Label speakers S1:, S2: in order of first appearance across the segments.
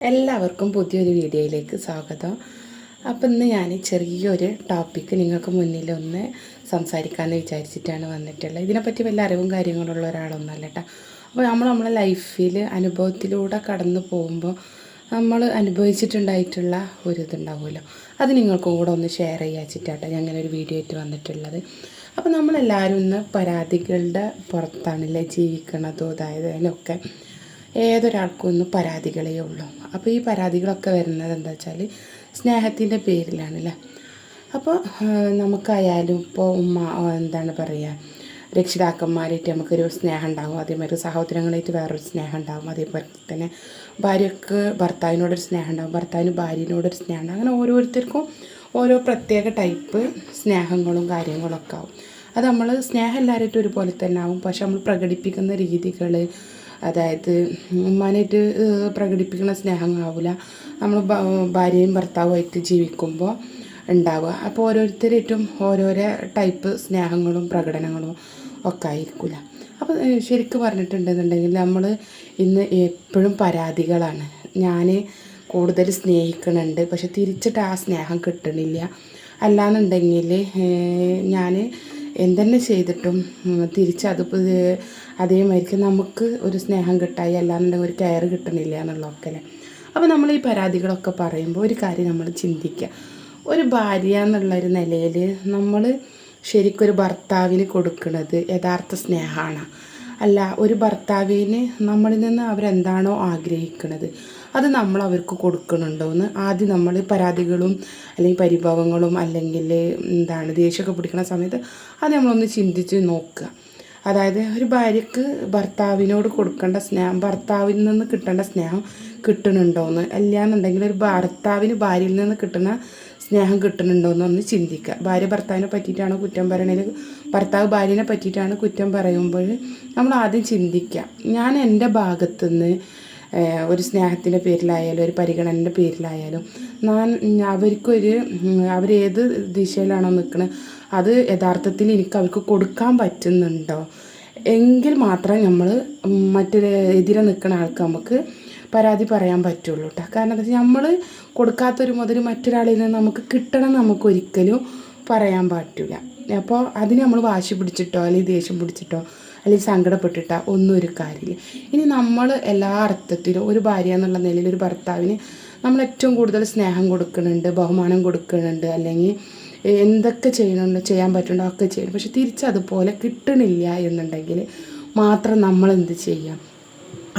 S1: എല്ലാവർക്കും പുതിയൊരു വീഡിയോയിലേക്ക് സ്വാഗതം. അപ്പം ഇന്ന് ഞാൻ ചെറിയൊരു ടോപ്പിക്ക് നിങ്ങൾക്ക് മുന്നിൽ ഒന്ന് സംസാരിക്കാമെന്ന് വിചാരിച്ചിട്ടാണ് വന്നിട്ടുള്ളത്. ഇതിനെപ്പറ്റി വല്ല അറിവും കാര്യങ്ങളുള്ള ഒരാളൊന്നുമല്ല കേട്ടോ അപ്പോൾ നമ്മൾ നമ്മളെ ലൈഫിൽ അനുഭവത്തിലൂടെ കടന്നു പോകുമ്പോൾ നമ്മൾ അനുഭവിച്ചിട്ടുണ്ടായിട്ടുള്ള ഒരു ഇതുണ്ടാവുമല്ലോ. അത് നിങ്ങൾക്കും കൂടെ ഒന്ന് ഷെയർ ചെയ്യാച്ചിട്ടാട്ടോ ഞാൻ അങ്ങനെ ഒരു വീഡിയോ ആയിട്ട് വന്നിട്ടുള്ളത്. അപ്പോൾ നമ്മളെല്ലാവരും ഇന്ന് പരാതികളുടെ പുറത്താണല്ലേ ജീവിക്കണതോ അതായത് അതിലൊക്കെ ഏതൊരാൾക്കും ഒന്നും പരാതികളേ ഉള്ളൂ. അപ്പോൾ ഈ പരാതികളൊക്കെ വരുന്നത് എന്താ വെച്ചാൽ സ്നേഹത്തിന്റെ പേരിലാണല്ലേ? അപ്പോൾ നമുക്കായാലും ഇപ്പോൾ ഉമ്മ എന്താണ് പറയുക രക്ഷിതാക്കന്മാരായിട്ട് നമുക്കൊരു സ്നേഹം ഉണ്ടാകും അതേമാതിരി സഹോദരങ്ങളായിട്ട് വേറൊരു സ്നേഹം ഉണ്ടാകും അതേപോലെ തന്നെ ഭാര്യക്ക് ഭർത്താവിനോടൊരു സ്നേഹം ഉണ്ടാകും ഭർത്താവിന് ഭാര്യനോടൊരു സ്നേഹം ഉണ്ടാകും അങ്ങനെ ഓരോരുത്തർക്കും ഓരോ പ്രത്യേക ടൈപ്പ് സ്നേഹങ്ങളും കാര്യങ്ങളൊക്കെ ആവും. അത് നമ്മൾ സ്നേഹം എല്ലാവരായിട്ടും ഒരുപോലെ തന്നെ ആവും. പക്ഷെ നമ്മൾ പ്രകടിപ്പിക്കുന്ന രീതികൾ അതായത് ഉമ്മാനായിട്ട് പ്രകടിപ്പിക്കുന്ന സ്നേഹമാവില്ല നമ്മൾ ഭാര്യയും ഭർത്താവുമായിട്ട് ജീവിക്കുമ്പോൾ ഉണ്ടാവുക. അപ്പോൾ ഓരോരുത്തരായിട്ടും ഓരോരോ ടൈപ്പ് സ്നേഹങ്ങളും പ്രകടനങ്ങളും ഒക്കെ ആയിരിക്കില്ല അപ്പോൾ ശരിക്കും പറഞ്ഞിട്ടുണ്ടെന്നുണ്ടെങ്കിൽ നമ്മൾ ഇന്ന് എപ്പോഴും പരാതികളാണ്. ഞാൻ കൂടുതൽ സ്നേഹിക്കണുണ്ട് പക്ഷെ തിരിച്ചിട്ട് ആ സ്നേഹം കിട്ടണില്ല. അല്ലാന്നുണ്ടെങ്കിൽ ഞാൻ എന്തെന്നെ ചെയ്തിട്ടും തിരിച്ച് അത് അതേമായിരിക്കും നമുക്ക് ഒരു സ്നേഹം കിട്ടായി അല്ലാന്നുണ്ടെങ്കിൽ ഒരു കെയർ കിട്ടണില്ല എന്നുള്ളതൊക്കെ അല്ലേ? അപ്പോൾ നമ്മൾ ഈ പരാതികളൊക്കെ പറയുമ്പോൾ ഒരു കാര്യം നമ്മൾ ചിന്തിക്കുക ഒരു ഭാര്യ എന്നുള്ള ഒരു നിലയിൽ നമ്മൾ ശരിക്കൊരു ഭർത്താവിന് കൊടുക്കുന്നത് യഥാർത്ഥ സ്നേഹമാണ് അല്ല ഒരു ഭർത്താവിന് നമ്മളിൽ നിന്ന് അവരെന്താണോ ആഗ്രഹിക്കുന്നത് അത് നമ്മൾ അവർക്ക് കൊടുക്കണുണ്ടോ എന്ന് ആദ്യം നമ്മൾ പരാതികളും അല്ലെങ്കിൽ പരിഭവങ്ങളും അല്ലെങ്കിൽ എന്താണ് ദേഷ്യമൊക്കെ പിടിക്കുന്ന സമയത്ത് അത് നമ്മളൊന്ന് ചിന്തിച്ച് നോക്കുക. അതായത് ഒരു ഭാര്യക്ക് ഭർത്താവിനോട് കൊടുക്കേണ്ട സ്നേഹം ഭർത്താവിൽ നിന്ന് കിട്ടേണ്ട സ്നേഹം കിട്ടുന്നുണ്ടോയെന്ന് അല്ലാന്നുണ്ടെങ്കിൽ ഒരു ഭർത്താവിന് ഭാര്യയിൽ നിന്ന് കിട്ടുന്ന സ്നേഹം കിട്ടുന്നുണ്ടോയെന്ന് ഒന്ന് ചിന്തിക്കുക. ഭാര്യ ഭർത്താവിനെ പറ്റിയിട്ടാണ് കുറ്റം പറയണത് ഭർത്താവ് ഭാര്യനെ പറ്റിയിട്ടാണ് കുറ്റം പറയുമ്പോൾ നമ്മൾ ആദ്യം ചിന്തിക്കുക. ഞാൻ എന്റെ ഭാഗത്തുനിന്ന് ഒരു സ്നേഹത്തിന്റെ പേരിലായാലും ഒരു പരിഗണനന്റെ പേരിലായാലും ഞാൻ അവർക്കൊരു അവരേത് ദിശയിലാണോ നിൽക്കുന്നത് അത് യഥാർത്ഥത്തിൽ എനിക്ക് അവർക്ക് കൊടുക്കാൻ പറ്റുന്നുണ്ടോ? എങ്കിൽ മാത്രമേ നമ്മൾ മറ്റൊരു എതിരെ നിൽക്കുന്ന ആൾക്ക് നമുക്ക് പരാതി പറയാൻ പറ്റുള്ളൂ കേട്ടോ കാരണം എന്താ വെച്ചാൽ നമ്മൾ കൊടുക്കാത്തൊരു മുതൽ മറ്റൊരാളിൽ നിന്ന് നമുക്ക് കിട്ടണം നമുക്ക് ഒരിക്കലും പറയാൻ പറ്റില്ല അപ്പോൾ അതിന് നമ്മൾ വാശി പിടിച്ചിട്ടോ അല്ലെങ്കിൽ ദേഷ്യം പിടിച്ചിട്ടോ അല്ലെങ്കിൽ സങ്കടപ്പെട്ടിട്ട ഒന്നും ഒരു കാര്യമില്ല. ഇനി നമ്മൾ എല്ലാ അർത്ഥത്തിലും ഒരു ഭാര്യ എന്നുള്ള നിലയിൽ ഒരു ഭർത്താവിന് നമ്മൾ ഏറ്റവും കൂടുതൽ സ്നേഹം കൊടുക്കുന്നുണ്ട് ബഹുമാനം കൊടുക്കുന്നുണ്ട് അല്ലെങ്കിൽ എന്തൊക്കെ ചെയ്യണുണ്ട് ചെയ്യാൻ പറ്റുന്നുണ്ടോ ഒക്കെ ചെയ്യണം. പക്ഷെ തിരിച്ചതുപോലെ കിട്ടണില്ല എന്നുണ്ടെങ്കിൽ മാത്രം നമ്മൾ എന്ത് ചെയ്യാം?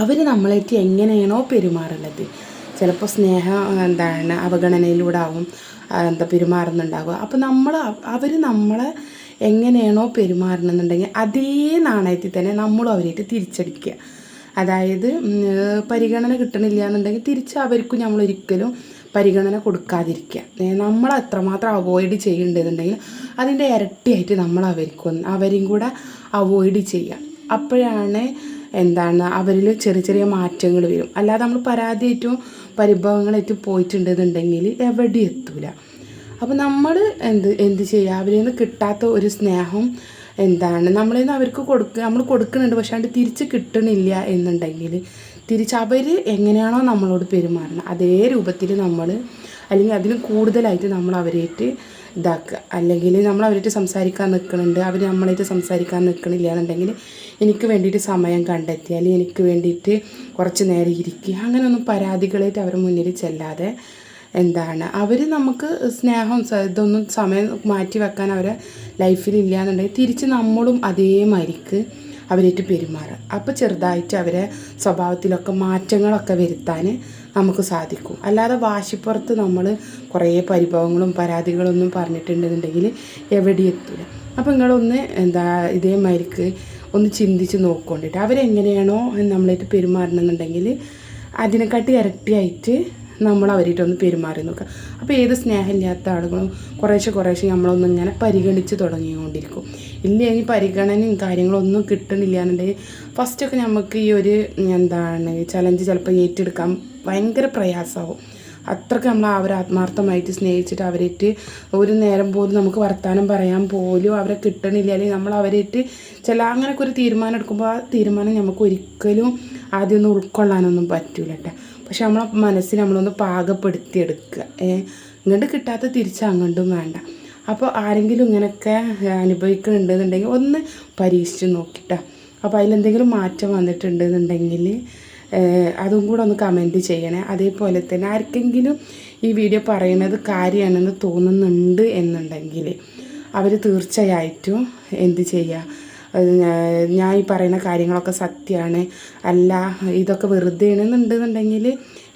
S1: അവർ നമ്മളേറ്റ് എങ്ങനെയാണോ പെരുമാറുന്നത്. ചിലപ്പോൾ സ്നേഹം എന്താണ് അവഗണനയിലൂടെ ആവും എന്താ പെരുമാറുന്നുണ്ടാവുക. അപ്പോൾ നമ്മൾ അവർ നമ്മളെ എങ്ങനെയാണോ പെരുമാറണമെന്നുണ്ടെങ്കിൽ അതേ നാണയത്തിൽ തന്നെ നമ്മളും അവരായിട്ട് തിരിച്ചടിക്കുക. അതായത് പരിഗണന കിട്ടണില്ല എന്നുണ്ടെങ്കിൽ തിരിച്ച് അവർക്കും നമ്മൾ ഒരിക്കലും പരിഗണന കൊടുക്കാതിരിക്കുക. നമ്മൾ എത്രമാത്രം അവോയ്ഡ് ചെയ്യേണ്ടതുണ്ടെങ്കിൽ അതിന്റെ ഇരട്ടിയായിട്ട് നമ്മൾ അവർക്കും അവരെയും കൂടെ അവോയ്ഡ് ചെയ്യുക. അപ്പോഴാണ് എന്താണ് അവരിൽ ചെറിയ ചെറിയ മാറ്റങ്ങൾ വരും. അല്ലാതെ നമ്മൾ പരാതിയായിട്ടും പരിഭവങ്ങളായിട്ടും പോയിട്ടുണ്ടെന്നുണ്ടെങ്കിൽ എവിടെ എത്തൂല. അപ്പോൾ നമ്മൾ എന്ത് എന്ത് ചെയ്യുക അവരിൽ നിന്ന് കിട്ടാത്ത ഒരു സ്നേഹം എന്താണ്? നമ്മളിൽ നിന്ന് അവർക്ക് കൊടുക്കുക നമ്മൾ കൊടുക്കുന്നുണ്ട് പക്ഷേ അത് തിരിച്ച് കിട്ടണില്ല എന്നുണ്ടെങ്കിൽ തിരിച്ച് അവർ എങ്ങനെയാണോ നമ്മളോട് പെരുമാറണം. അതേ രൂപത്തിൽ നമ്മൾ അല്ലെങ്കിൽ അതിലും കൂടുതലായിട്ട് നമ്മൾ അവരായിട്ട് ഇതാക്കുക. അല്ലെങ്കിൽ നമ്മൾ അവരായിട്ട് സംസാരിക്കാൻ നിൽക്കുന്നുണ്ട് അവർ നമ്മളായിട്ട് സംസാരിക്കാൻ നിൽക്കണില്ല എന്നുണ്ടെങ്കിൽ എനിക്ക് വേണ്ടിയിട്ട് സമയം കണ്ടെത്തി അല്ലെങ്കിൽ എനിക്ക് വേണ്ടിയിട്ട് കുറച്ച് നേരം ഇരിക്കുക. അങ്ങനെയൊന്നും പരാതികളായിട്ട് അവരുടെ മുന്നിൽ ചെല്ലാതെ എന്താണ്? അവർ നമുക്ക് സ്നേഹം ഇതൊന്നും സമയം മാറ്റി വെക്കാൻ അവരെ ലൈഫിൽ ഇല്ല എന്നുണ്ടെങ്കിൽ തിരിച്ച് നമ്മളും അതേമാതിരിക്ക് അവരായിട്ട് പെരുമാറുക അപ്പോൾ ചെറുതായിട്ട് അവരെ സ്വഭാവത്തിലൊക്കെ മാറ്റങ്ങളൊക്കെ വരുത്താൻ നമുക്ക് സാധിക്കും. അല്ലാതെ വാശിപ്പുറത്ത് നമ്മൾ കുറേ പരിഭവങ്ങളും പരാതികളൊന്നും പറഞ്ഞിട്ടുണ്ടെന്നുണ്ടെങ്കിൽ എവിടെ എത്തില്ല അപ്പോൾ നിങ്ങളൊന്ന് എന്താ ഇതേമാതിരിക്ക് ഒന്ന് ചിന്തിച്ച് നോക്കൊണ്ടിട്ട് അവരെങ്ങനെയാണോ നമ്മളായിട്ട് പെരുമാറണമെന്നുണ്ടെങ്കിൽ അതിനെക്കാട്ടി ഇരട്ടിയായിട്ട് നമ്മൾ അവരായിട്ടൊന്ന് പെരുമാറി നോക്കുക. അപ്പോൾ ഏത് സ്നേഹമില്ലാത്ത ആളുകളും കുറേശ്ശെ കുറേശ്ശെ നമ്മളൊന്നും ഇങ്ങനെ പരിഗണിച്ച് തുടങ്ങിക്കൊണ്ടിരിക്കും. ഇല്ല ഇനി പരിഗണനയും കാര്യങ്ങളൊന്നും കിട്ടണില്ല എന്നുണ്ടെങ്കിൽ ഫസ്റ്റൊക്കെ നമുക്ക് ഈ ഒരു എന്താണ് ചലഞ്ച് ചിലപ്പോൾ ഏറ്റെടുക്കാൻ ഭയങ്കര പ്രയാസമാവും. അത്രയ്ക്ക് നമ്മൾ അവരെ ആത്മാർത്ഥമായിട്ട് സ്നേഹിച്ചിട്ട് അവരായിട്ട് ഒരു നേരം പോലും നമുക്ക് വർത്തമാനം പറയാൻ പോലും അവരെ കിട്ടണില്ല. അല്ലെങ്കിൽ നമ്മൾ അവരായിട്ട് ചില അങ്ങനെയൊക്കെ ഒരു തീരുമാനം എടുക്കുമ്പോൾ ആ തീരുമാനം നമുക്ക് ഒരിക്കലും ആദ്യമൊന്നും ഉൾക്കൊള്ളാനൊന്നും പറ്റൂല കേട്ടോ പക്ഷെ നമ്മളെ മനസ്സിൽ നമ്മളൊന്ന് പാകപ്പെടുത്തിയെടുക്കുക. ഇങ്ങോട്ട് കിട്ടാത്ത തിരിച്ച് അങ്ങോട്ടും വേണ്ട. അപ്പോൾ ആരെങ്കിലും ഇങ്ങനെയൊക്കെ അനുഭവിക്കുന്നുണ്ടെന്നുണ്ടെങ്കിൽ ഒന്ന് പരീക്ഷിച്ച് നോക്കിട്ടാ. അപ്പോൾ അതിലെന്തെങ്കിലും മാറ്റം വന്നിട്ടുണ്ടെന്നുണ്ടെങ്കിൽ അതും കൂടെ ഒന്ന് കമന്റ് ചെയ്യണേ. അതേപോലെ തന്നെ ആർക്കെങ്കിലും ഈ വീഡിയോ പറയുന്നത് കാര്യമാണെന്ന് തോന്നുന്നുണ്ട് എന്നുണ്ടെങ്കിൽ അവർ തീർച്ചയായിട്ടും എന്ത് ചെയ്യുക ഞാൻ ഈ പറയുന്ന കാര്യങ്ങളൊക്കെ സത്യമാണ് അല്ല ഇതൊക്കെ വെറുതെ ആണെന്നുണ്ടെന്നുണ്ടെങ്കിൽ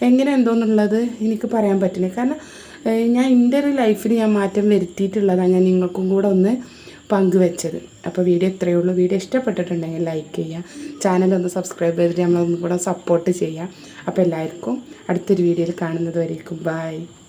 S1: എങ്ങനെ എന്തോന്നുള്ളത് എനിക്ക് പറയാൻ പറ്റുന്നത് കാരണം ഞാൻ എന്റെ ഒരു ലൈഫിൽ ഞാൻ മാറ്റം വരുത്തിയിട്ടുള്ളതാണ് ഞാൻ നിങ്ങൾക്കും കൂടെ ഒന്ന് പങ്കുവെച്ചത്. അപ്പോൾ വീഡിയോ ഇത്രയേ ഉള്ളൂ. വീഡിയോ ഇഷ്ടപ്പെട്ടിട്ടുണ്ടെങ്കിൽ ലൈക്ക് ചെയ്യുക ചാനൽ ഒന്ന് സബ്സ്ക്രൈബ് ചെയ്തിട്ട് നമ്മളൊന്നും കൂടെ സപ്പോർട്ട് ചെയ്യുക അപ്പോൾ എല്ലാവർക്കും അടുത്തൊരു വീഡിയോയിൽ കാണുന്നത് വരേക്കും. ബൈ